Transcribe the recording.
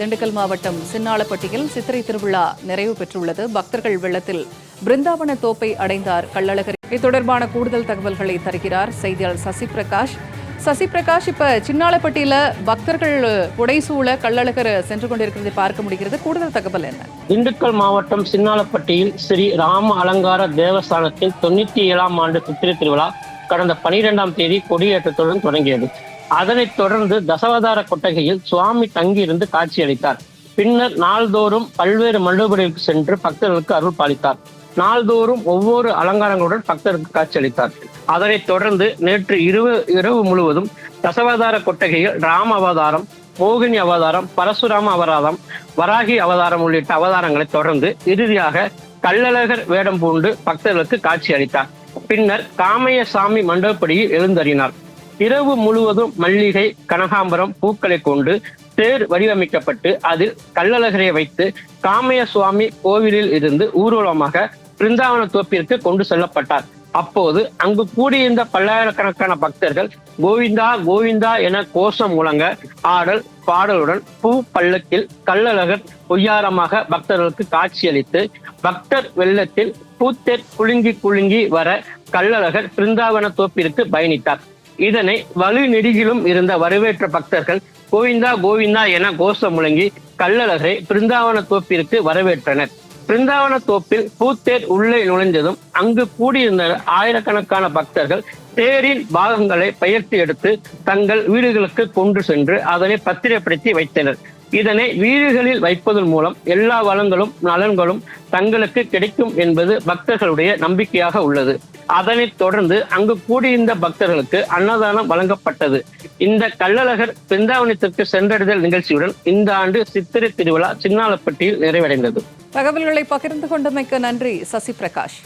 திண்டுக்கல் மாவட்டம் சின்னாளப்பட்டியில் சித்திரை திருவிழா நிறைவு பெற்றுள்ளது. பக்தர்கள் வெள்ளத்தில் பிருந்தாவன தோப்பை அடைந்தார் கள்ளழகர். இது தொடர்பான கூடுதல் தகவல்களை தருகிறார் செய்தியாளர் சசி பிரகாஷ் சசி பிரகாஷ் இப்ப சின்னாளப்பட்டியில பக்தர்கள் உடைசூழ கள்ளழகர் சென்று கொண்டிருக்கிறதை பார்க்க முடிகிறது. கூடுதல் தகவல் என்ன? திண்டுக்கல் மாவட்டம் சின்னாலப்பட்டியில் ஸ்ரீ ராம அலங்கார தேவஸ்தானத்தின் தொண்ணூத்தி ஏழாம் ஆண்டு சித்திரை திருவிழா கடந்த பனிரெண்டாம் தேதி கொடியேற்றத்துடன் தொடங்கியது. அதனைத் தொடர்ந்து தசவதார கொட்டகையில் சுவாமி தங்கியிருந்து காட்சியளித்தார். பின்னர் நாள்தோறும் பல்வேறு மண்டபங்களுக்கு சென்று பக்தர்களுக்கு அருள் பாலித்தார். நாள்தோறும் ஒவ்வொரு அலங்காரங்களுடன் பக்தருக்கு காட்சியளித்தார். அதனைத் தொடர்ந்து நேற்று இரவு இரவு முழுவதும் தசவதார கொட்டகையில் ராம அவதாரம் மோகினி அவதாரம் பரசுராம அவதாரம் வராகி அவதாரம் உள்ளிட்ட அவதாரங்களை தொடர்ந்து இறுதியாக கள்ளழகர் வேடம் பூண்டு பக்தர்களுக்கு காட்சி அளித்தார் பின்னர் காமையசாமி மண்டபப்படியில் எழுந்தறினார். இரவு முழுவதும் மல்லிகை கனகாம்பரம் பூக்களை கொண்டு தேர் வடிவமைக்கப்பட்டு அதில் கள்ளழகரை வைத்து காமைய சுவாமி கோவிலில் இருந்து ஊர்வலமாக பிருந்தாவன தோப்பிற்கு கொண்டு செல்லப்பட்டார். அப்போது அங்கு கூடியிருந்த பல்லாயிரக்கணக்கான பக்தர்கள் கோவிந்தா கோவிந்தா என கோஷம் முழங்க ஆடல் பாடலுடன் பூ பள்ளத்தில் கள்ளழகர் பொய்யாரமாக பக்தர்களுக்கு காட்சியளித்து பக்தர் வெள்ளத்தில் பூத்தேர் குலுங்கி குலுங்கி வர கள்ளழகர் பிருந்தாவன தோப்பிற்கு பயணித்தார். இதனை வலு நெடுகிலும் இருந்த வரவேற்ற பக்தர்கள் கோவிந்தா கோவிந்தா என கோஷம் முழங்கி கள்ளழகரை பிருந்தாவன தோப்பிற்கு வரவேற்றனர். பிருந்தாவன தோப்பில் பூத்தேர் உள்ளே நுழைந்ததும் அங்கு கூடியிருந்த ஆயிரக்கணக்கான பக்தர்கள் தேரின் பாகங்களை பெயர்த்து எடுத்து தங்கள் வீடுகளுக்கு கொண்டு சென்று அதனை பத்திரப்படுத்தி வைத்தனர். இதனை வீடுகளில் வைப்பதன் மூலம் எல்லா வளங்களும் நலன்களும் தங்களுக்கு கிடைக்கும் என்பது பக்தர்களுடைய நம்பிக்கையாக உள்ளது. அதனைத் தொடர்ந்து அங்கு கூடியிருந்த பக்தர்களுக்கு அன்னதானம் வழங்கப்பட்டது. இந்த கள்ளழகர் பிருந்தாவனத்திற்கு சென்றடைதல் நிகழ்ச்சியுடன் இந்த ஆண்டு சித்திரை திருவிழா சின்னாலப்பட்டியில் நிறைவடைந்தது. தகவல்களை பகிர்ந்து கொண்டமைக்கு நன்றி சசி பிரகாஷ்